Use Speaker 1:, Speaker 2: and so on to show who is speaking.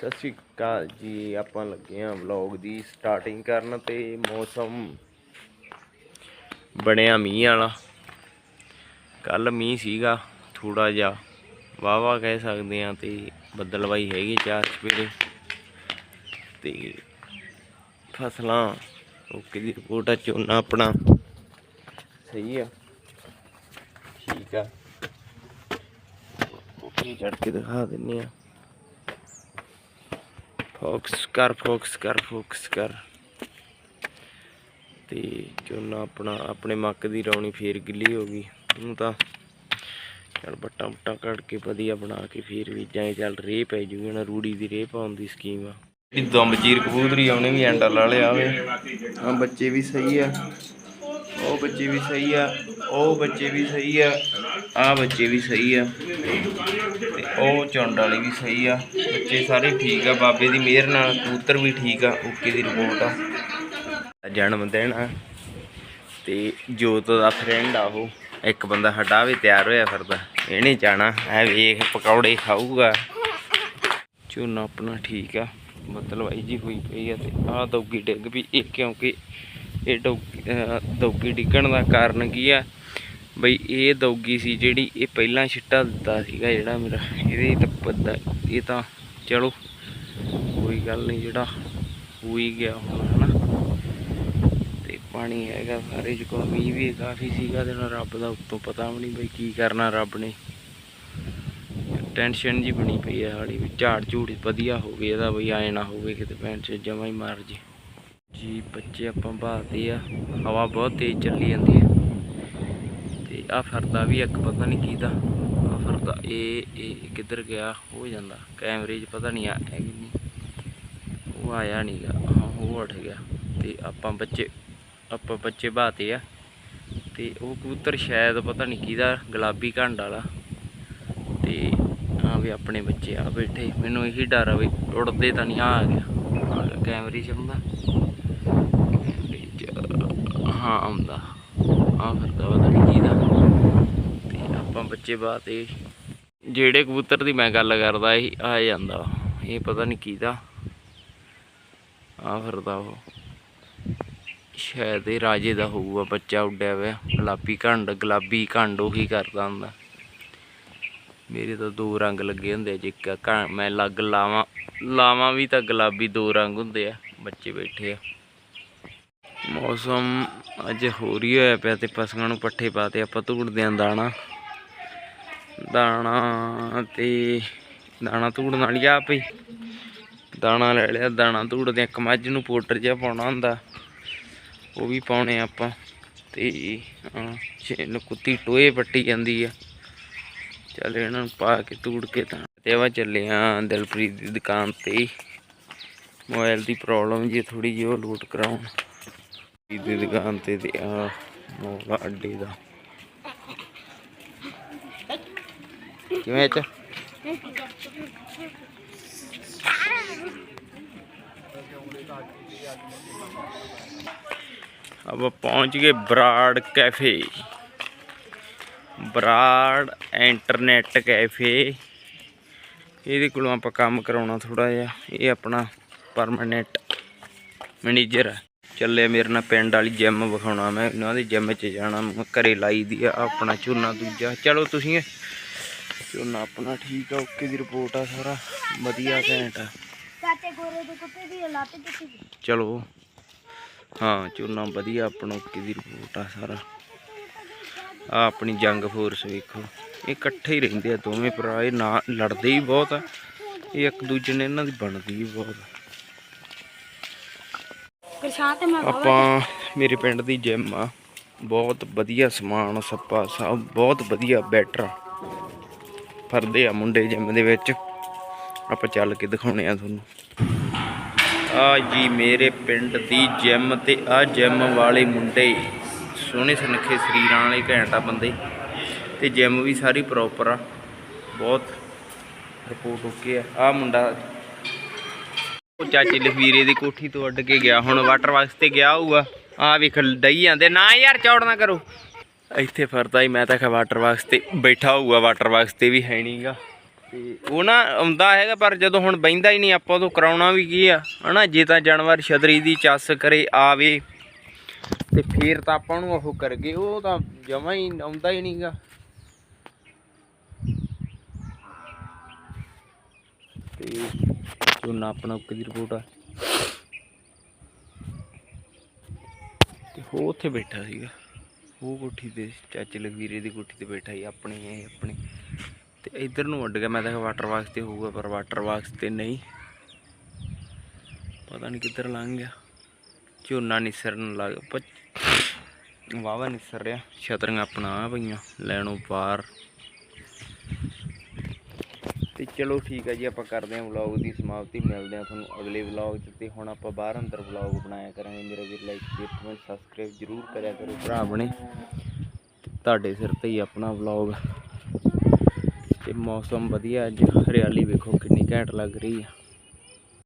Speaker 1: ਸਤਿ ਸ਼੍ਰੀ ਅਕਾਲ ਜੀ, ਆਪਾਂ ਲੱਗੇ ਆਂ ਵਲੌਗ ਦੀ ਸਟਾਰਟਿੰਗ ਕਰਨ ਤੇ ਮੌਸਮ ਬਣਿਆ ਮੀਂਹ ਵਾਲਾ। ਕੱਲ ਮੀਂਹ ਸੀਗਾ ਥੋੜਾ ਜਿਹਾ ਵਾਵਾ ਕਹਿ ਸਕਦੇ ਆ ਤੇ ਬੱਦਲਵਾਈ ਹੈਗੀ ਚਾਰ ਸਵੇਰੇ ਤੇ ਫਸਲਾਂ, ਓਕੇ ਦੀ ਰਿਪੋਰਟ ਆ, ਝੋਨਾ ਆਪਣਾ। ਸਹੀ ਆ। ਠੀਕ ਆ। ਓਕੇ ਚੜ ਕੇ ਦਿਖਾ ਦਿੰਨੇ ਆ ਫੋਕਸ ਕਰ ਫੋਕਸ ਕਰ ਫੋਕਸ ਕਰ ਤੇ ਝੋਨਾ ਆਪਣਾ ਆਪਣੇ ਮੱਕ ਦੀ ਰੌਣੀ ਫੇਰ ਗਿੱਲੀ ਹੋ ਗਈ ਹੁਣ ਤਾਂ ਚਲ ਬੱਟਾ ਬੁੱਟਾ ਕੱਢ ਕੇ ਵਧੀਆ ਬਣਾ ਕੇ ਫੇਰ ਬੀਜਾਂਗੇ ਚੱਲ ਰੇਹ ਪੈ ਜੂਗੀ ਨਾ ਰੂੜੀ ਦੀ ਰੇਹ ਪਾਉਣ ਦੀ ਸਕੀਮ ਆ। ਇਹ ਦੰਬ ਚੀਰ ਕਬੂਤਰੀ ਆਉਣੇ ਵੀ ਐਂਡਾ ਲਾ ਲਿਆ ਵੇ। ਆ ਬੱਚੇ ਵੀ ਸਹੀ ਆ। ਉਹ ਬੱਚੇ ਵੀ ਸਹੀ ਆ ਉਹ ਬੱਚੇ ਵੀ ਸਹੀ ਆ। ਆ ਬੱਚੇ ਵੀ ਸਹੀ ਆ। ਤੇ ਉਹ ਚੁੰਡ ਵਾਲੀ ਵੀ ਸਹੀ ਆ। ਬੱਚੇ ਸਾਰੇ ਠੀਕ ਆ, ਬਾਬੇ ਦੀ ਮਿਹਰ ਨਾਲ ਕਬੂਤਰ ਵੀ ਠੀਕ ਆ, ਓਕੇ ਦੀ ਰਿਪੋਰਟ ਆ। ਜਨਮ ਦਿਨ ਆ, ਤੇ ਜੋਤ ਦਾ ਫਰੈਂਡ ਆ ਉਹ। ਇੱਕ ਬੰਦਾ ਹਟਾ ਵੀ ਤਿਆਰ ਹੋਇਆ ਫਿਰਦਾ। ਇਹਨੇ ਜਾਣਾ ਐ ਵੇਖ, ਪਕੌੜੇ ਖਾਊਗਾ। ਝੋਨਾ ਆਪਣਾ ਠੀਕ ਆ ਮਤਲਬ ਬਦਲਵਾਈ ਜੀ ਹੋਈ ਪਈ ਆ ਤੇ ਆਹ ਦੌਗੀ ਡਿੱਗ ਵੀ ਇਹ ਕਿਉਂਕਿ ਇਹ ਦੌਗੀ ਦੌਗੀ ਡਿੱਗਣ ਦਾ ਕਾਰਨ ਕੀ ਆ? ਬਈ ਇਹ ਦੌਗੀ ਸੀ ਜਿਹੜੀ ਇਹ ਪਹਿਲਾਂ ਛਿੱਟਾ ਦਿੱਤਾ ਸੀਗਾ ਜਿਹੜਾ ਮੇਰਾ। ਇਹਦੇ ਤਾਂ ਪੱਦਾ ਇਹ ਤਾਂ ਚਲੋ, ਕੋਈ ਗੱਲ ਨਹੀਂ ਜਿਹੜਾ ਹੋ ਹੀ ਗਿਆ ਹੁਣ, ਹਨਾ। ਤੇ ਪਾਣੀ ਹੈਗਾ ਸਾਰੇ ਜਗ੍ਹਾ, ਮੀਂਹ ਵੀ ਕਾਫੀ ਸੀਗਾ ਤੇ ਰੱਬ ਦਾ ਉੱਤੋਂ ਪਤਾ ਵੀ ਨਹੀਂ ਬਈ ਕੀ ਕਰਨਾ ਰੱਬ ਨੇ। ਟੈਨਸ਼ਨ ਜੀ ਬਣੀ ਪਈ ਹੈ ਹਾਲੀ ਵੀ, ਝਾੜ ਝੂੜ ਵਧੀਆ ਹੋਵੇ ਇਹਦਾ ਬਈ ਆਏ ਨਾ ਹੋਵੇ ਕਿਤੇ ਪੈਣ ਚ ਜਮਾ ਹੀ ਮਾਰ ਜੇ। ਜੀ ਬੱਚੇ ਆਪਾਂ ਬਾਹਦੇ ਆ, ਹਵਾ ਬਹੁਤ ਤੇਜ਼ ਚੱਲੀ ਜਾਂਦੀ ਹੈ ਆ ਫਰਦਾ ਵੀ ਇੱਕ ਪਤਾ ਨਹੀਂ ਕਿਹਦਾ। ਆ ਫਰਦਾ, ਇਹ ਇਹ ਕਿੱਧਰ ਗਿਆ? ਹੋ ਜਾਂਦਾ। ਕੈਮਰੇ 'ਚ ਪਤਾ ਨਹੀਂ ਆ, ਹੈ ਕਿ ਨਹੀਂ। ਉਹ ਆਇਆ ਨਹੀਂਗਾ ਹਾਂ, ਉਹ ਉੱਠ ਗਿਆ। ਤੇ ਆਪਾਂ ਬੱਚੇ ਆਪਾਂ ਬੱਚੇ ਬਾਤੇ ਆ। ਤੇ ਉਹ ਕਬੂਤਰ ਸ਼ਾਇਦ ਪਤਾ ਨਹੀਂ ਕਿਹਦਾ, ਗੁਲਾਬੀ ਘੰਡ ਵਾਲਾ। ਤੇ ਆ ਵੀ ਆਪਣੇ ਬੱਚੇ ਆ ਬੈਠੇ। ਮੈਨੂੰ ਇਹੀ ਡਰ ਆ ਵੀ ਉੜਦੇ ਤਾਂ ਨਹੀਂ ਆ ਗਿਆ। ਕੈਮਰੇ 'ਚ ਹੁੰਦਾ ਹਾਂ, ਆਉਂਦਾ। ਆ ਫਿਰਦਾ ਪਤਾ ਨਹੀਂ ਕਿਹਦਾ ਤੇ ਆਪਾਂ ਬੱਚੇ ਬਾਤੇ ਜਿਹੜੇ ਕਬੂਤਰ ਦੀ ਮੈਂ ਗੱਲ ਕਰਦਾ ਇਹ ਆ ਜਾਂਦਾ ਇਹ ਪਤਾ ਨਹੀਂ ਕਿਹਦਾ। ਆ ਫਿਰਦਾ ਉਹ। ਸ਼ਾਇਦ ਇਹ ਰਾਜੇ ਦਾ ਹੋਊਗਾ, ਬੱਚਾ ਉੱਡਿਆ ਹੋਇਆ। ਗੁਲਾਬੀ ਘੰਡ ਗੁਲਾਬੀ ਘੰਡ ਉਹੀ ਕਰਦਾ ਹੁੰਦਾ। ਮੇਰੇ ਤਾਂ ਦੋ ਰੰਗ ਲੱਗੇ ਹੁੰਦੇ ਆ, ਜੇ ਘ- ਮੈਂ ਲੱਗ ਲਾਵਾਂ ਲਾਵਾਂ ਵੀ ਤਾਂ ਗੁਲਾਬੀ ਦੋ ਰੰਗ ਹੁੰਦੇ ਆ, ਬੱਚੇ ਬੈਠੇ ਆ। ਮੌਸਮ ਅੱਜ ਹੋਰ ਹੀ ਹੋਇਆ ਪਿਆ ਤੇ ਪਸ਼ੂਆਂ ਨੂੰ ਪੱਠੇ ਪਾਤੇ ਆਪਾਂ ਧੂੜਦੇ ਆਂ ਦਾਣਾ। ਦਾਣਾ ਤੇ ਦਾਣਾ ਧੂੜਨ ਵਾਲੀ ਆ ਪਈ ਦਾਣਾ ਲੈ ਲਿਆ, ਦਾਣਾ ਧੂੜਦੇ ਇੱਕ ਮੱਝ ਨੂੰ ਪੋਟਰ ਜਿਹਾ ਪਾਉਣਾ ਹੁੰਦਾ, ਉਹ ਵੀ ਪਾਉਣੇ ਆਪਾਂ। ਤੇ, ਹਾਂ ਕੁੱਤੀ ਟੋਏ ਪੱਟੀ ਜਾਂਦੀ ਆ। ਚੱਲ ਇਹਨਾਂ ਨੂੰ ਪਾ ਕੇ ਧੂੜ ਕੇ ਤਾਂ ਤੇ ਵਾ ਚੱਲੇ ਆ ਦਿਲਪ੍ਰੀਤ ਦੀ ਦੁਕਾਨ ਤੇ। ਮੋਬਾਈਲ ਦੀ ਪ੍ਰੋਬਲਮ ਜੀ ਥੋੜੀ ਜਿਹੀ ਉਹ ਲੂਟ ਕਰਾਉਣ। ਦੀ ਦੁਕਾਨ ਤੇ ਤੇ ਆ ਮੋਗਾ ਅੱਡੇ ਦਾ ਕਿਵੇਂ ਚ अब पहुंच गए Brar cafe Brar internet cafe ਇਹਦੇ ਕੋਲੋਂ ਆਪਾਂ ਕੰਮ ਕਰਾਉਣਾ ਥੋੜਾ ਜਿਹਾ ਇਹ ਆਪਣਾ ਪਰਮਾਨੈਂਟ ਮੈਨੇਜਰ ਹੈ ਚੱਲੇ ਮੇਰੇ ਨਾਲ ਪਿੰਡ ਵਾਲੀ ਜਿਮ ਵਿਖਾਉਣਾ ਮੈਂ ਇਹਨਾਂ ਦੇ ਜਿਮ 'ਚ ਜਾਣਾ ਘਰੇ ਲਾਈ ਦੀ ਆ ਆਪਣਾ ਝੋਨਾ ਦੂਜਾ। ਚਲੋ ਤੁਸੀਂ ਝੋਨਾ ਆਪਣਾ ਠੀਕ ਆ ਓਕੇ ਦੀ ਰਿਪੋਰਟ ਆ ਸਾਰਾ ਵਧੀਆ ਘੈਂਟ ਆ। ਚਲੋ ਹਾਂ ਝੋਨਾ ਵਧੀਆ ਆਪਣਾ ਓਕੇ ਦੀ ਰਿਪੋਰਟ ਆ ਸਾਰਾ। ਆ ਆਪਣੀ ਜੰਗ ਫੋਰਸ ਵੇਖੋ ਇਹ ਇਕੱਠੇ ਹੀ ਰਹਿੰਦੇ ਆ ਦੋਵੇਂ ਭਰਾ ਇਹ ਨਾ ਲੜਦੇ ਹੀ ਬਹੁਤ ਆ ਇਹ ਇੱਕ ਦੂਜੇ ਨੇ ਇਹਨਾਂ ਦੀ ਬਣਦੀ ਵੀ ਬਹੁਤ ਆ। ਆਪਾਂ ਮੇਰੇ ਪਿੰਡ ਦੀ ਜਿਮ ਆ। ਬਹੁਤ ਵਧੀਆ ਸਮਾਨ ਸੱਪਾ ਸਭ ਬਹੁਤ ਵਧੀਆ ਬੈਟਰ ਆ। ਫਰਦੇ ਆ ਮੁੰਡੇ ਜਿਮ ਦੇ ਵਿੱਚ। ਆਪਾਂ ਚੱਲ ਕੇ ਦਿਖਾਉਣੇ ਆ ਤੁਹਾਨੂੰ। ਆ ਜੀ ਮੇਰੇ ਪਿੰਡ ਦੀ ਜਿਮ ਤੇ ਆ ਜਿਮ ਵਾਲੇ ਮੁੰਡੇ। ਸੋਹਣੇ ਸੁਨੱਖੇ ਸਰੀਰਾਂ ਵਾਲੇ ਘੈਂਟ ਆ ਬੰਦੇ। ਤੇ ਜਿਮ ਵੀ ਸਾਰੀ ਪ੍ਰੋਪਰ ਆ। ਬਹੁਤ ਰਿਪੋਰਟ ਓਕੇ ਆ। ਆ ਮੁੰਡਾ ਉਹ ਚਾਚੇ ਲਖਵੀਰੇ ਦੀ ਕੋਠੀ ਤੋਂ ਉੱਡ ਕੇ ਗਿਆ, ਹੁਣ ਵਾਟਰ ਬਾਕਸ ਤੇ ਗਿਆ ਹੋਊਗਾ। ਆ ਵੇਖ, ਡਈ ਜਾਂਦੇ। ਨਾ ਯਾਰ, ਚੌੜ ਨਾ ਕਰੋ। ਇੱਥੇ ਫਰਦਾ ਹੀ, ਮੈਂ ਤਾਂ ਖਾ ਵਾਟਰ ਬਾਕਸ ਤੇ ਬੈਠਾ ਹੋਊਗਾ ਵਾਟਰ ਬਾਕਸ ਤੇ ਵੀ ਹੈ ਨਹੀਂਗਾ। ਤੇ ਉਹ ਨਾ ਆਉਂਦਾ ਹੈਗਾ, ਪਰ ਜਦੋਂ ਹੁਣ ਬੈਂਦਾ ਹੀ ਨਹੀਂ, ਆਪਾਂ ਤੋਂ ਕਰਾਉਣਾ ਵੀ ਕੀ ਆ? ਹਨਾ, ਜੇ ਤਾਂ ਜਾਨਵਰ ਛਤਰੀ ਦੀ ਚੱਸ ਕਰੇ, ਆਵੇ। ਤੇ ਫੇਰ ਤਾਂ ਆਪਾਂ ਨੂੰ ਉਹ ਕਰਗੇ ਉਹ ਤਾਂ ਜਮਾ ਹੀ ਆਉਂਦਾ ਹੀ ਨਹੀਂਗਾ। ਤੇ ਝੋਨਾ ਆਪਣਾ ਉੱਕੇ ਦੀ ਰਿਪੋਰਟ ਆ। ਤੇ ਉਹ ਉੱਥੇ ਬੈਠਾ ਸੀਗਾ। ਉਹ ਕੋਠੀ ਤੇ ਚਾਚੇ ਲਖਵੀਰੇ ਦੀ ਕੋਠੀ ਤੇ ਬੈਠਾ ਸੀ, ਆਪਣੀ ਇਹ ਆਪਣੀ। ਤੇ ਇੱਧਰ ਨੂੰ ਉੱਡ ਗਿਆ, ਮੈਂ ਤਾਂ ਵਾਟਰ ਵਾਕਸ ਤੇ ਹੋਊਗਾ, ਪਰ ਵਾਟਰ ਵਾਕਸ ਤੇ ਨਹੀਂ। ਪਤਾ ਨਹੀਂ ਕਿੱਧਰ ਲੰਘ ਗਿਆ। ਝੋਨਾ ਨਿਸਰਨ ਲੱਗ ਵਾਵਾ ਨਿਸਰ ਰਿਹਾ ਛਤਰੀਆਂ ਆਪਣਾ ਆ ਪਈਆਂ, ਲੈਣੋਂ ਪਾਰ ਤੇ ਚਲੋ ਠੀਕ ਹੈ ਜੀ, ਆਪਾਂ ਕਰਦੇ ਹਾਂ ਵਲੌਗ ਦੀ ਸਮਾਪਤੀ, ਮਿਲਦੇ ਹਾਂ ਤੁਹਾਨੂੰ ਅਗਲੇ ਵਲੌਗ 'ਚ ਤੇ ਹੁਣ ਆਪਾਂ ਬਾਹਰ ਅੰਦਰ ਵਲੌਗ ਬਣਾਇਆ ਕਰਾਂਗੇ। ਮੇਰੇ ਵੀਰ ਲਾਈਕ ਸ਼ੇਅਰ ਕਮੈਂਟ ਸਬਸਕ੍ਰਾਈਬ ਜਰੂਰ ਕਰਿਆ ਕਰੋ ਭਰਾ ਬਣੇ। ਤੁਹਾਡੇ ਸਿਰ ਤੇ ਹੀ ਆਪਣਾ ਵਲੌਗ ਤੇ ਮੌਸਮ ਵਧੀਆ ਅੱਜ, ਹਰਿਆਲੀ ਵੇਖੋ ਕਿੰਨੀ ਘੈਂਟ ਲੱਗ ਰਹੀ ਆ।